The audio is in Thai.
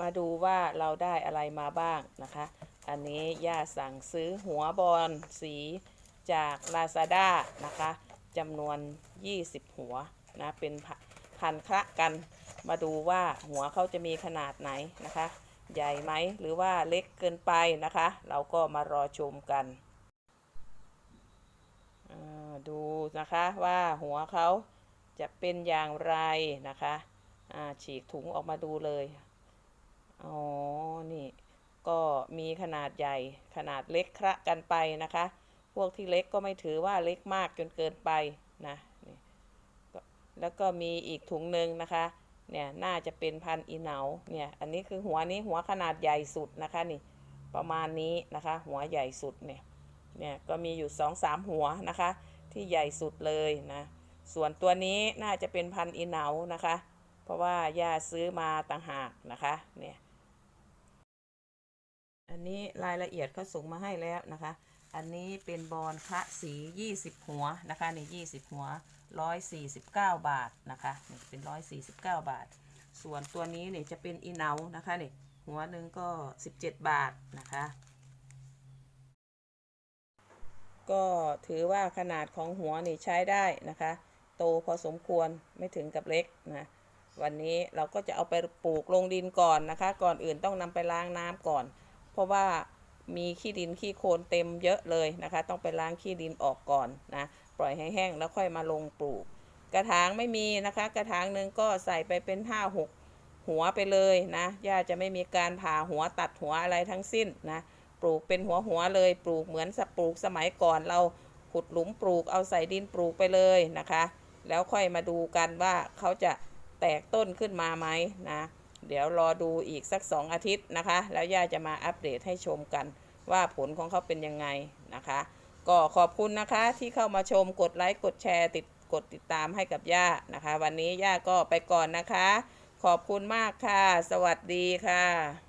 มาดูว่าเราได้อะไรมาบ้างนะคะ อันนี้ย่าสั่งซื้อหัวบอลสีจาก Lazada นะคะจำนวน 20 หัวนะเป็นพพันคละกัน มาดูว่าหัวเขาจะมีขนาดไหนนะคะ ใหญ่ไหมหรือว่าเล็กเกินไปนะคะ เราก็มารอชมกันอ่าดูนะคะว่าหัวเขาจะเป็นอย่างไรนะคะอ่าฉีกถุงออกมาดูเลย อ๋อ นี่ ก็มีขนาดใหญ่ขนาดเล็กคละกันไปนะคะ พวกที่เล็กก็ไม่ถือว่าเล็กมากจนเกินไปนะนี่แล้วก็มีอีกถุงหนึ่งนะคะ เนี่ยน่าจะเป็นพันอีเหนาเนี่ย อันนี้คือหัวนี้หัวขนาดใหญ่สุดนะคะนี่ ประมาณนี้นะคะ หัวใหญ่สุดเนี่ย เนี่ยก็มีอยู่สองสามหัวนะคะ ที่ใหญ่สุดเลยนะ ส่วนตัวนี้น่าจะเป็นพันอีเหนานะคะ เพราะว่าย่าซื้อมาต่างหากนะคะ เนี่ย อันนี้รายละเอียดเขาส่งมาให้แล้วนะคะ อันนี้เป็นบอลพระสี 20 หัวนะคะนี่20 หัว 149 บาทนะคะนี่เป็น 149 บาท ส่วนตัวนี้เนี่ยจะเป็นอีเนานะคะนี่หัวหนึ่งก็ 17 บาทนะคะ ก็ถือว่าขนาดของหัวนี่ใช้ได้นะคะ โตพอสมควรไม่ถึงกับเล็กนะวันนี้เราก็จะเอาไปปลูกลงดินก่อนนะคะ ก่อนอื่นต้องนำไปล้างน้ำก่อน เพราะว่ามีขี้ดินขี้โคลนเต็มเยอะเลยนะคะ ต้องไปล้างขี้ดินออกก่อนนะ ปล่อยให้แห้งแล้วค่อยมาลงปลูก กระถางไม่มีนะคะ กระถางหนึ่งก็ใส่ไปเป็นห้าหกหัวไปเลยนะย่าจะไม่มีการผ่าหัวตัดหัวอะไรทั้งสิ้นนะ ปลูกเป็นหัวหัวเลย ปลูกเหมือนสปลูกสมัยก่อนเราขุดหลุมปลูกเอาใส่ดินปลูกไปเลยนะคะ แล้วค่อยมาดูกันว่าเขาจะแตกต้นขึ้นมาไหมนะ เดี๋ยวรอดูอีกสักสองอาทิตย์นะคะ แล้วย่าจะมาอัปเดตให้ชมกัน ว่าผลของเขาเป็นยังไงนะคะ ก็ขอบคุณนะคะที่เข้ามาชมกดไลค์กดแชร์ติดกดติดตามให้กับย่านะคะ วันนี้ย่าก็ไปก่อนนะคะ ขอบคุณมากค่ะ สวัสดีค่ะ